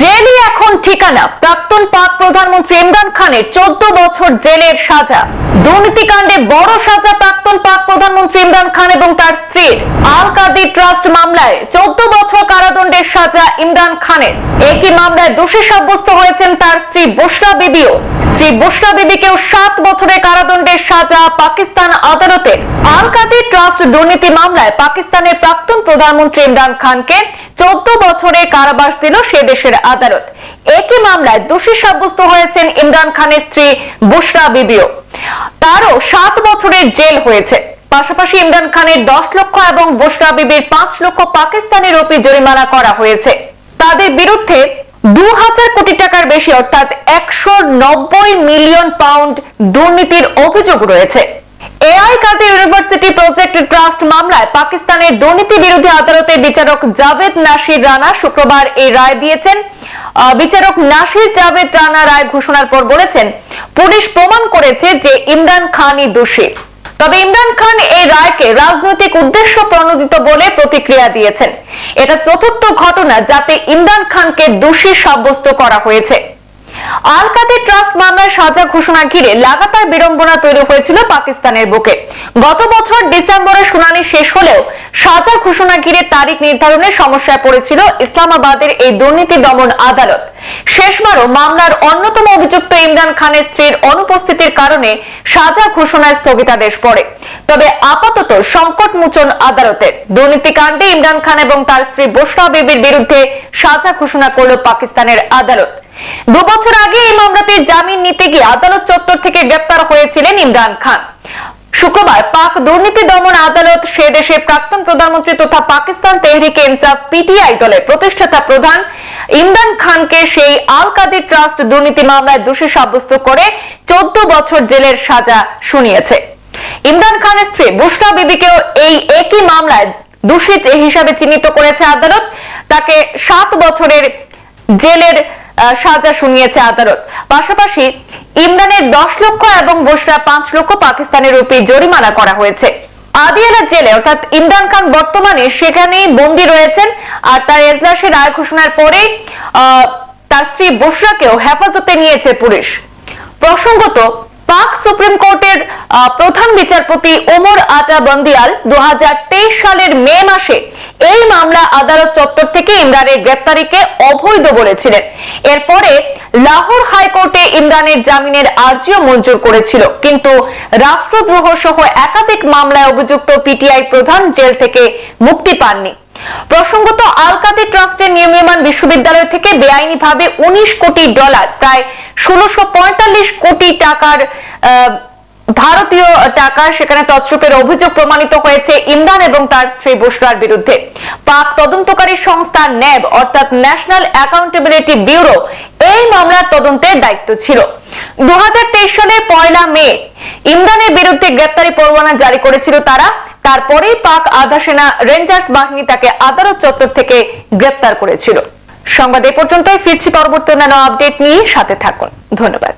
জেলই এখন ঠিকানা। প্রাক্তন পাক প্রধানমন্ত্রী ইমরান খানের চোদ্দ বছর জেলের সাজা। দুর্নীতিকাণ্ডে বড় সাজা প্রাক্তন পাক প্রধানমন্ত্রী ইমরান খান এবং তার স্ত্রীর আল কাদির ট্রাস্ট মামলায় চোদ্দ বছর কারাদণ্ডের সাজা ইমরান খানের। একই মামলায় দোষী সাব্যস্ত হয়েছেন তার স্ত্রী বুশরা বিবিও। স্ত্রী বুশরা বিবিকেও সাত বছরের কারাদণ্ডের সাজা পাকিস্তান আদালতে। আল কাদির ট্রাস্ট দুর্নীতি মামলায় পাকিস্তানের প্রাক্তন প্রধানমন্ত্রী ইমরান খানকে চোদ্দ বছরের কারাবাস দিল সে দেশের আদালত। একই মামলায় দোষী সাব্যস্ত হয়েছেন ইমরান খানের স্ত্রী বুশরা বিবিও। তারও সাত বছরের জেল হয়েছে। পাশাপাশি ইমরান খানের দশ লক্ষ এবং বুশরা বিবির পাঁচ লক্ষ পাকিস্তানি রুপি জরিমানা করা হয়েছে। তাদের বিরুদ্ধে দু হাজার কোটি টাকার বেশি, অর্থাৎ একশো নব্বই মিলিয়ন পাউন্ড দুর্নীতির অভিযোগ রয়েছে। এআই কাদের ইউনিভার্সিটি প্রজেক্ট ট্রাস্ট মামলায় পাকিস্তানের দুর্নীতি বিরোধী আদালতের বিচারক জাভেদ নাসির রানা শুক্রবার এই রায় দিয়েছেন। বিচারক নাসির রানা রায় ঘোষণার পর বলেছেন, পুলিশ প্রমাণ করেছে যে ইমরান খানই দোষী। তবে ইমরান খান এই রায়কে রাজনৈতিক উদ্দেশ্য প্রণোদিত বলে প্রতিক্রিয়া দিয়েছেন। এটা চতুর্থ ঘটনা যাতে ইমরান খানকে দোষী সাব্যস্ত করা হয়েছে। আল ট্রাস্ট মামলার সাজা ঘোষণা ঘিরে লাগাতার বিড়ম্বনা তৈরি হয়েছিল পাকিস্তানের বুকে। গত বছর ডিসেম্বরে শুনানি শেষ হলেও সাজা ঘোষণা ঘিরে তারিখ নির্ধারণে সমস্যায় পড়েছিল ইসলামাবাদের এই দুর্নীতি দমন আদালত। শেষবারও মামলার অন্যতম অভিযুক্ত ইমরান খানের স্ত্রীর অনুপস্থিতির কারণে সাজা ঘোষণায় স্থগিতাদেশ পড়ে। তবে আপাতত সংকট মোচন আদালতের। দুর্নীতিকাণ্ডে ইমরান খান এবং তার স্ত্রী বসরা বিবির বিরুদ্ধে সাজা ঘোষণা করল পাকিস্তানের আদালত। দু বছর আগে এই মামলাতে জামিন নিতে গিয়ে আদালত চত্বর থেকে গ্রেপ্তার হয়েছিলেন ইমরান খান। শুক্রবার পাক দুর্নীতি দমন আদালত সে দেশের প্রাক্তন প্রধানমন্ত্রী তথা পাকিস্তান তেহরিকে ইনসাফ পিটিআই দলের প্রতিষ্ঠাতা প্রধান ইমরান খানকে সেই আল কাদির ট্রাস্ট দুর্নীতি মামলায় দোষী সাব্যস্ত করে চোদ্দ বছর জেলের সাজা শুনিয়েছে। ইমরান খানের স্ত্রী বুশরা বিবিকেও এই একই মামলায় দোষী হিসাবে চিহ্নিত করেছে আদালত, তাকে সাত বছরের জেলের সাজা শুনিয়েছে আদালত। পাশাপাশি ইমরানের দশ লক্ষ এবং বসরা পাঁচ লক্ষ পাকিস্তানের রুপি জরিমানা করা হয়েছে। আদিয়ালা জেলে, অর্থাৎ ইমরান খান বর্তমানে সেখানেই বন্দী রয়েছেন আর তার এজলাসে রায় ঘোষণার পরে তার স্ত্রী বসরাকেও হেফাজতে নিয়েছে পুলিশ। প্রসঙ্গত, পাক সুপ্রিম কোর্টের প্রধান বিচারপতি ওমর আটা বন্দিয়াল দু হাজার তেইশ সালের মে মাসে এই মামলা আদালত চত্বর থেকে ইমরানের গ্রেপ্তারিকে অবৈধ বলেছিলেন। এরপরে লাহোর হাইকোর্টে ইমরানের জামিনের আর্জিও মঞ্জুর করেছিল। কিন্তু রাষ্ট্রদ্রোহ সহ একাধিক মামলায় অভিযুক্ত পিটিআই প্রধান জেল থেকে মুক্তি পাননি। প্রসঙ্গত আলকাদি ট্রাস্টের নির্মীয়মান বিশ্ববিদ্যালয় থেকে বেআইনিভাবে উনিশ কোটি ডলার, প্রায় ষোলোশো কোটি টাকার ভারতীয় টাকা সেখানে তৎসুপের অভিযোগ প্রমাণিত হয়েছে ইমরান এবং তার স্ত্রী বুশরার বিরুদ্ধে। পাক তদন্তকারী সংস্থা ন্যাব, অর্থাৎ ন্যাশনাল অ্যাকাউন্টেবিলিটি ব্যুরো, এই মামলার তদন্তের দায়িত্ব ছিল। দু সালে পয়লা মে, ইমরানের বিরুদ্ধে গ্রেপ্তারি পরোয়ানা জারি করেছিল তারা। তারপরেই পাক আধা সেনা রেঞ্জার্স বাহিনী তাকে আদালত চত্বর থেকে গ্রেপ্তার করেছিল। সংবাদ এ পর্যন্তই, ফিরছি পরবর্তী অন্যান্য আপডেট নিয়ে সাথে থাকুন। ধন্যবাদ।